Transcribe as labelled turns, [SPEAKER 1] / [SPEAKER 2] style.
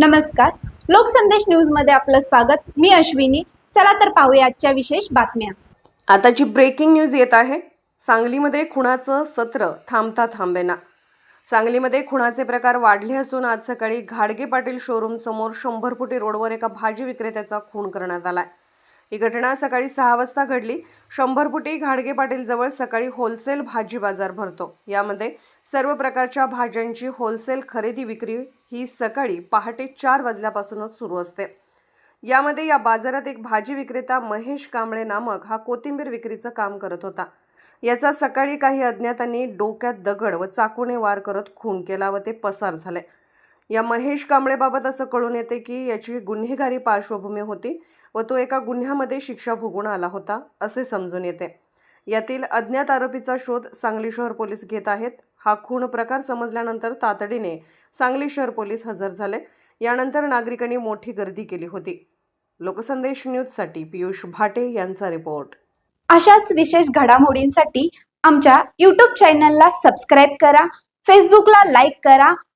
[SPEAKER 1] नमस्कार. लोकसंदेश न्यूजमध्ये आपलं स्वागत. मी अश्विनी. चला तर पाहूया आजच्या विशेष बातम्या.
[SPEAKER 2] आताची ब्रेकिंग न्यूज येत आहे. सांगलीमध्ये खुणाचं सत्र थांबता थांबेना. सांगलीमध्ये खुणाचे प्रकार वाढले असून आज सकाळी घाडगे पाटील शोरूम समोर शंभर फुटी रोडवर एका भाजी विक्रेत्याचा खून करण्यात आलाय. ही घटना सकाळी सहा वाजता घडली. शंभर फुटी घाडगे पाटीलजवळ सकाळी होलसेल भाजी बाजार भरतो. यामध्ये सर्व प्रकारच्या भाज्यांची होलसेल खरेदी विक्री ही सकाळी पहाटे चार वाजल्यापासूनच सुरू असते. यामध्ये या बाजारात एक भाजी विक्रेता महेश कांबळे नामक हा कोथिंबीर विक्रीचं काम करत होता. याचा सकाळी काही अज्ञातांनी डोक्यात दगड व चाकूने वार करत खून केला व ते पसार झाले. या महेश कांबळेबाबत असं कळून येते की याची गुन्हेगारी पार्श्वभूमी होती व तो एका गुन्ह्यामध्ये शिक्षा भोगून आला होता असे समजून येते. यातील अज्ञात आरोपीचा शोध सांगली शहर पोलीस घेत आहेत. हा खून प्रकार समजल्यानंतर तातडीने सांगली शहर पोलीस हजर झाले. यानंतर नागरिकांनी मोठी गर्दी केली होती. लोकसंदेश न्यूजसाठी पियुष भाटे यांचा रिपोर्ट.
[SPEAKER 1] अशाच विशेष घडामोडींसाठी आमच्या यूट्यूब चॅनलला सबस्क्राईब करा फेसबुकला लाईक करा